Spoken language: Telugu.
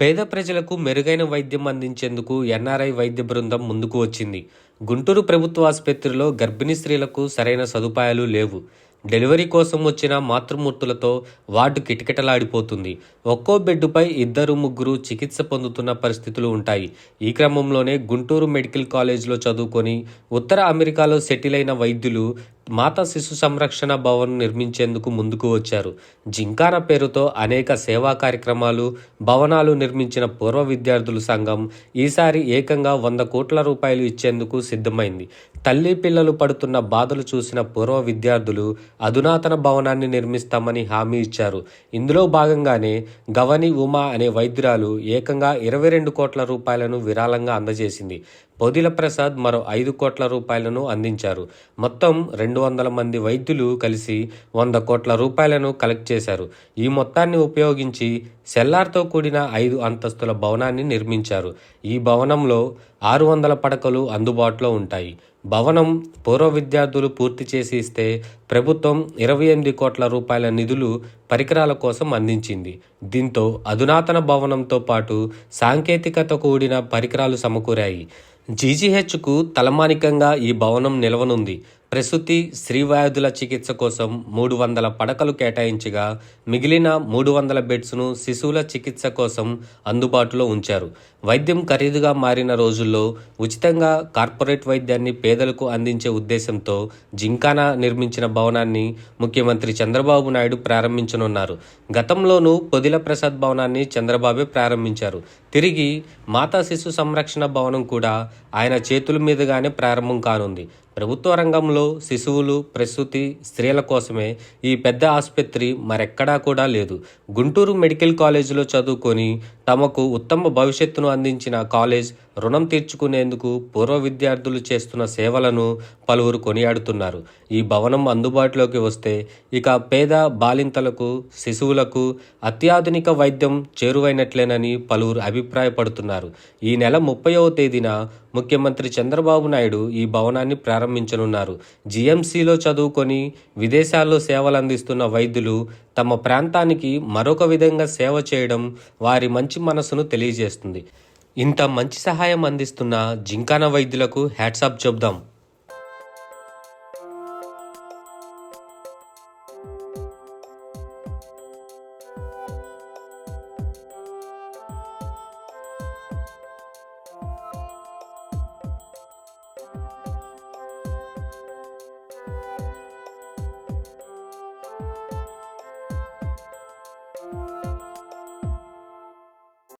పేద ప్రజలకు మెరుగైన వైద్యం అందించేందుకు ఎన్ఆర్ఐ వైద్య బృందం ముందుకు వచ్చింది. గుంటూరు ప్రభుత్వ ఆసుపత్రిలో గర్భిణీ స్త్రీలకు సరైన సదుపాయాలు లేవు. డెలివరీ కోసం వచ్చిన మాతృమూర్తులతో వార్డు కిటకిటలాడిపోతుంది. ఒక్కో బెడ్డుపై ఇద్దరు ముగ్గురు చికిత్స పొందుతున్న పరిస్థితులు ఉంటాయి. ఈ క్రమంలోనే గుంటూరు మెడికల్ కాలేజ్లో చదువుకొని ఉత్తర అమెరికాలో సెటిల్ అయిన వైద్యులు మాతా శిశు సంరక్షణ భవన్ నిర్మించేందుకు ముందుకు వచ్చారు. జింకాన పేరుతో అనేక సేవా కార్యక్రమాలు భవనాలు నిర్మించిన పూర్వ విద్యార్థుల సంఘం ఈసారి ఏకంగా వంద కోట్ల రూపాయలు ఇచ్చేందుకు సిద్ధమైంది. తల్లి పిల్లలు పడుతున్న బాధలు చూసిన పూర్వ విద్యార్థులు అధునాతన భవనాన్ని నిర్మిస్తామని హామీ ఇచ్చారు. ఇందులో భాగంగానే గవని ఉమా అనే వైద్యురాలు ఏకంగా ఇరవై రెండు కోట్ల రూపాయలను విరాళంగా అందజేసింది. పొదిల ప్రసాద్ మరో ఐదు కోట్ల రూపాయలను అందించారు. మొత్తం రెండు వందల మంది వైద్యులు కలిసి వంద కోట్ల రూపాయలను కలెక్ట్ చేశారు. ఈ మొత్తాన్ని ఉపయోగించి సెల్లార్తో కూడిన ఐదు అంతస్తుల భవనాన్ని నిర్మించారు. ఈ భవనంలో ఆరు వందల పడకలు అందుబాటులో ఉంటాయి. భవనం పూర్వ విద్యార్థులు పూర్తి చేసి ఇస్తే ప్రభుత్వం ఇరవై ఎనిమిది కోట్ల రూపాయల నిధులు పరికరాల కోసం అందించింది. దీంతో అధునాతన భవనంతో పాటు సాంకేతికత కూడిన పరికరాలు సమకూరాయి. జీజీహెచ్కు తలమానికంగా ఈ భవనం నిలవనుంది. ప్రసూతి స్త్రీ వ్యాధుల చికిత్స కోసం మూడు వందల పడకలు కేటాయించగా మిగిలిన మూడు వందల బెడ్స్ను శిశువుల చికిత్స కోసం అందుబాటులో ఉంచారు. వైద్యం ఖరీదుగా మారిన రోజుల్లో ఉచితంగా కార్పొరేట్ వైద్యాన్ని పేదలకు అందించే ఉద్దేశంతో జింకానా నిర్మించిన భవనాన్ని ముఖ్యమంత్రి చంద్రబాబు నాయుడు ప్రారంభించనున్నారు. గతంలోనూ పొదిల ప్రసాద్ భవనాన్ని చంద్రబాబే ప్రారంభించారు. తిరిగి మాతా శిశు సంరక్షణ భవనం కూడా ఆయన చేతుల మీదుగానే ప్రారంభం కానుంది. ప్రభుత్వ రంగంలో శిశువులు ప్రసూతి స్త్రీల కోసమే ఈ పెద్ద ఆసుపత్రి మరెక్కడా కూడా లేదు. గుంటూరు మెడికల్ కాలేజీలో చదువుకొని తమకు ఉత్తమ భవిష్యత్తును అందించిన కాలేజ్ రుణం తీర్చుకునేందుకు పూర్వ విద్యార్థులు చేస్తున్న సేవలను పలువురు కొనియాడుతున్నారు. ఈ భవనం అందుబాటులోకి వస్తే ఇక పేద బాలింతలకు శిశువులకు అత్యాధునిక వైద్యం చేరువైనట్లేనని పలువురు అభిప్రాయపడుతున్నారు. ఈ నెల ముప్పైవ తేదీన ముఖ్యమంత్రి చంద్రబాబు నాయుడు ఈ భవనాన్ని ప్రారంభించనున్నారు. జీఎంసీలో చదువుకొని విదేశాల్లో సేవలు అందిస్తున్న వైద్యులు తమ ప్రాంతానికి మరొక విధంగా సేవ చేయడం వారి మంచి మనసును తెలియజేస్తుంది. ఇంత మంచి సహాయం అందిస్తున్న జింకాన వైద్యులకు హ్యాట్సాప్ చెబుదాం.